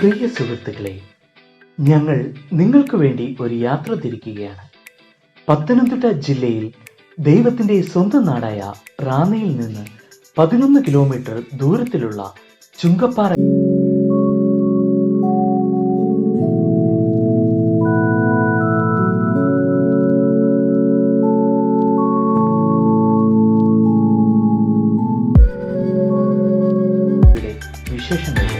പ്രിയ സുഹൃത്തുക്കളെ ഞങ്ങൾ നിങ്ങൾക്ക് വേണ്ടി ഒരു യാത്ര തിരിക്കുകയാണ്. പത്തനംതിട്ട ജില്ലയിൽ ദൈവത്തിന്റെ സ്വന്തം നാടായ റാന്നയിൽ നിന്ന് പതിനൊന്ന് കിലോമീറ്റർ ദൂരത്തിലുള്ള ചുങ്കപ്പാറ വിശേഷങ്ങൾ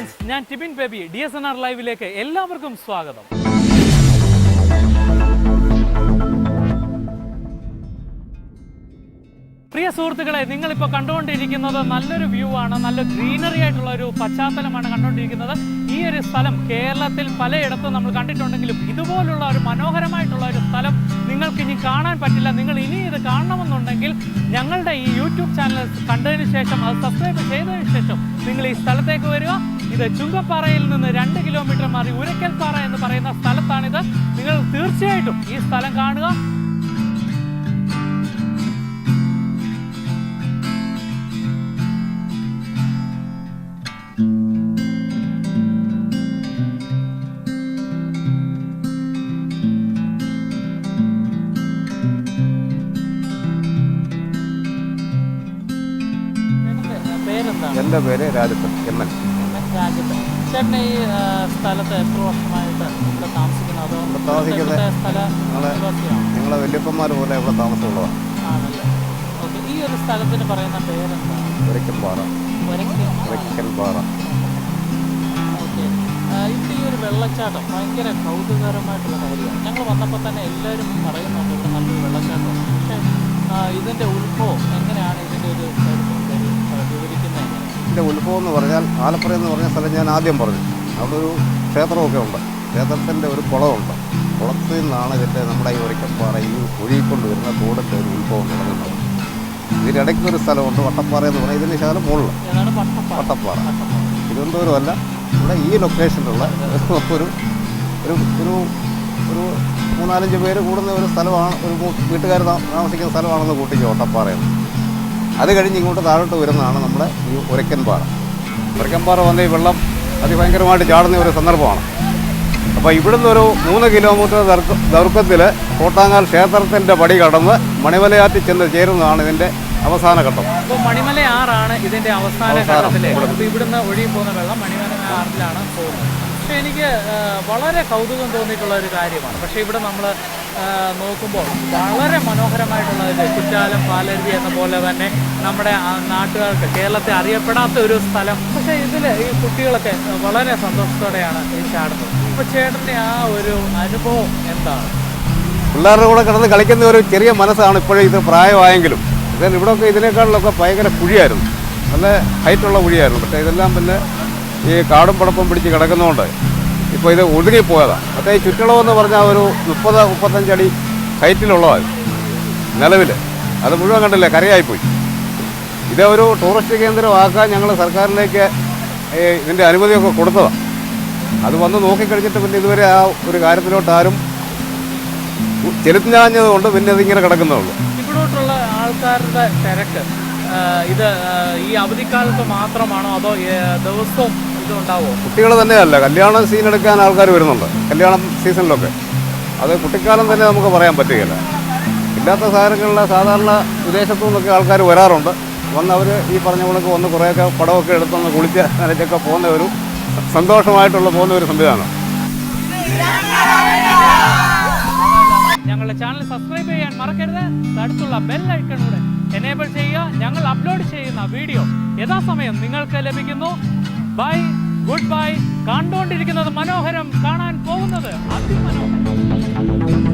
ഫ്രണ്ട്സ് ഞാൻ Tibin Baby D S N R ലൈവിലേക്ക് എല്ലാവർക്കും സ്വാഗതം. പ്രിയ സുഹൃത്തുക്കളെ നിങ്ങളിപ്പോൾ കണ്ടുകൊണ്ടിരിക്കുന്നത് നല്ലൊരു വ്യൂ ആണ് നല്ല ഗ്രീനറി ആയിട്ടുള്ള ഒരു പശ്ചാത്തലമാണ് കണ്ടുകൊണ്ടിരിക്കുന്നത്. ഈ ഒരു സ്ഥലം കേരളത്തിൽ പലയിടത്തും നമ്മൾ കണ്ടിട്ടുണ്ടെങ്കിലും ഇതുപോലുള്ള ഒരു മനോഹരമായിട്ടുള്ള ഒരു സ്ഥലം നിങ്ങൾക്ക് ഇനി കാണാൻ പറ്റില്ല. നിങ്ങൾ ഇനി ഇത് കാണണമെന്നുണ്ടെങ്കിൽ ഞങ്ങളുടെ ഈ യൂട്യൂബ് ചാനൽ കണ്ടതിന് ശേഷം അത് സബ്സ്ക്രൈബ് ചെയ്തതിന് ശേഷം നിങ്ങൾ ഈ സ്ഥലത്തേക്ക് വരിക. ഇത് ചുങ്കപ്പാറയിൽ നിന്ന് രണ്ട് കിലോമീറ്റർ മാറി ഉരക്കൽപ്പാറ എന്ന് പറയുന്ന സ്ഥലത്താണിത്. നിങ്ങൾ തീർച്ചയായിട്ടും ഈ സ്ഥലം കാണുക. എന്റെ പേര് രാജപ്പൻ എം എൻ രാജപ്പൻ ചേട്ടൻ ഈ ആ, സ്ഥലത്ത് എത്ര വർഷമായിട്ട് ഇവിടെ താമസിക്കുന്നു? അതോ ഇവിടെ താമസിക്കുന്നത് ഞങ്ങളെ? ഞങ്ങളെ വല്യപ്പന്മാർ പോലെ ഇവിടെ താമസമുള്ളതാണ്. ആണല്ലേ. ഓക്കെ ഈ ഒരു സ്ഥലത്തിന് പറയുന്ന പേരെന്താണ് ഓക്കെ. ഇവിടെ ഈ ഒരു വെള്ളച്ചാട്ടം ഭയങ്കര കൗതുകകരമായിട്ടുള്ള കാര്യമാണ്. ഞങ്ങൾ വന്നപ്പോൾ തന്നെ എല്ലാവരും പറയുന്നുണ്ട് ഇവിടെ നല്ലൊരു വെള്ളച്ചാട്ടം. പക്ഷേ ഇതിന്റെ ഉത്ഭവം എങ്ങനെയാണ് ഇതിന്റെ ഒരു എങ്ങനെ ഉത്ഭവം എന്ന് പറഞ്ഞാൽ ആലപ്പുഴ എന്ന് പറഞ്ഞ സ്ഥലം ഞാൻ ആദ്യം പറഞ്ഞു. അവിടെ ഒരു ക്ഷേത്രമൊക്കെ ഉണ്ട്. ക്ഷേത്രത്തിന്റെ ഒരു കുളമുണ്ട്. കുളത്തിൽ നിന്നാണ് ഇതിന്റെ നമ്മുടെ ഈ ഒരിക്കൽപ്പാറ ഈ ഒഴുകിക്കൊണ്ട് വരുന്ന തോടിന്റെ ഒരു ഉത്ഭവം നടക്കുന്നത് ഇതിനിടയ്ക്ക് ഒരു സ്ഥലമുണ്ട് വട്ടപ്പാറ എന്ന് പറഞ്ഞാൽ ഇതിന് ശകലം മുകളിൽ. വട്ടപ്പാറ. തിരുവനന്തപുരമല്ല ഇവിടെ ഈ ലൊക്കേഷനിലുള്ള ഒരു ഒരു ഒരു ഒരു മൂന്നാലഞ്ച് പേര് കൂടുന്ന ഒരു സ്ഥലമാണ് ഒരു വീട്ടുകാർ താമസിക്കുന്ന സ്ഥലമാണെന്ന് കൂട്ടിക്ക് ഓട്ടപ്പാറയെന്ന് അത് കഴിഞ്ഞ് ഇങ്ങോട്ട് താഴോട്ട് വരുന്നതാണ് നമ്മുടെ ഈ ഉരക്കൻപാറ ഉരക്കൻപാറ വന്ന് ഈ വെള്ളം അതിഭയങ്കരമായിട്ട് ചാടുന്ന ഒരു സന്ദർഭമാണ്. അപ്പോൾ ഇവിടുന്ന് ഒരു മൂന്ന് കിലോമീറ്റർ ദൗർഘ്യത്തിൽ കോട്ടാങ്ങാൽ ക്ഷേത്രത്തിന്റെ പടി കടന്ന് മണിമലയാറ്റിൽ ചെന്ന് ചേരുന്നതാണ് ഇതിന്റെ അവസാന ഘട്ടം. അപ്പോൾ മണിമല ആറാണ് ഇതിന്റെ അവസാന അവസാനം. അപ്പോൾ ഇവിടുന്ന് ഒഴുകി പോകുന്ന വെള്ളം മണിമലയാറിലാണ് പോകുന്നത്. പക്ഷേ എനിക്ക് വളരെ കൗതുകം തോന്നിയിട്ടുള്ള ഒരു കാര്യമാണ്. പക്ഷേ ഇവിടെ നമ്മൾ നോക്കുമ്പോൾ വളരെ മനോഹരമായിട്ടുള്ള ഒരു കുറ്റാലം പാലരുവി എന്ന പോലെ തന്നെ നമ്മുടെ നാട്ടുകാർക്ക് കേരളത്തെ അറിയപ്പെടാത്ത ഒരു സ്ഥലം. പക്ഷേ ഇതിൽ ഈ കുട്ടികളൊക്കെ വളരെ സന്തോഷത്തോടെയാണ് ഈ ചാടുന്നത്. അപ്പോൾ ചേട്ടന്റെ ആ ഒരു അനുഭവം എന്താണ്? പിള്ളേരുടെ കൂടെ കിടന്ന് കളിക്കുന്ന ഒരു ചെറിയ മനസ്സാണ് ഇപ്പോഴും ഇത് പ്രായമായെങ്കിലും. ഇതിൽ ഇവിടെയൊക്കെ ഇതിനേക്കാളിലൊക്കെ ഭയങ്കര കുഴിയായിരുന്നു. നല്ല ഹൈറ്റുള്ള കുഴിയായിരുന്നു. പക്ഷേ ഇതെല്ലാം പിന്നെ ഈ കാടും പടപ്പും പിടിച്ച് കിടക്കുന്നതുകൊണ്ട് ഇപ്പോൾ ഇത് ഒതുങ്ങിപ്പോയതാണ് മറ്റേ ഈ ചുറ്റളവെന്ന് പറഞ്ഞാൽ ഒരു മുപ്പത് മുപ്പത്തഞ്ചടി ഹൈറ്റിലുള്ളതാണ്. നിലവിൽ അത് മുഴുവൻ കണ്ടില്ലേ? കരയായിപ്പോയി. ഇത് ഒരു ടൂറിസ്റ്റ് കേന്ദ്രമാക്കാൻ ഞങ്ങൾ സർക്കാരിലേക്ക് ഇതിന്റെ അനുമതിയൊക്കെ കൊടുത്തതാണ് അത് വന്ന് നോക്കിക്കഴിഞ്ഞിട്ട് പിന്നെ ഇതുവരെ ആ ഒരു കാര്യത്തിലോട്ട് ആരും ചെലുത്തിഞ്ഞാഞ്ഞത് കൊണ്ട് പിന്നെ അതിങ്ങനെ കിടക്കുന്നുള്ളൂ ഇവിടോട്ടുള്ള ആൾക്കാരുടെ തിരക്ക് ഇത് ഈ അവധിക്കാലത്ത് മാത്രമാണോ അതോ ദിവസവും കുട്ടികൾ തന്നെയല്ല കല്യാണ സീൻ എടുക്കാൻ ആൾക്കാർ വരുന്നുണ്ട് കല്യാണം സീസണിലൊക്കെ അത് കുട്ടിക്കാലം തന്നെ നമുക്ക് പറയാൻ പറ്റുകയില്ല. ഇല്ലാത്ത സാധനങ്ങളിലെ സാധാരണ വിദേശത്തു നിന്നൊക്കെ ആൾക്കാർ വരാറുണ്ട്. വന്ന് അവർ ഈ പറഞ്ഞ കണക്ക് വന്ന് കുറേയൊക്കെ പടമൊക്കെ എടുത്തൊന്ന് കുളിച്ച് നനച്ചൊക്കെ പോകുന്ന ഒരു സന്തോഷമായിട്ടുള്ള പോകുന്ന ഒരു സംവിധാനം. ഞങ്ങളുടെ ചാനൽ സബ്സ്ക്രൈബ് ചെയ്യാൻ മറക്കരുത്. അടുത്തുള്ള ബെൽ ഐക്കൺ കൂടെ എനേബിൾ ചെയ്യുക. ഞങ്ങൾ അപ്ലോഡ് ചെയ്യുന്ന വീഡിയോ യഥാസമയം നിങ്ങൾക്ക് ലഭിക്കുന്നു. ബൈ ഗുഡ് ബൈ കണ്ടുകൊണ്ടിരിക്കുന്നത് മനോഹരം കാണാൻ പോകുന്നത് അതിമനോഹരം.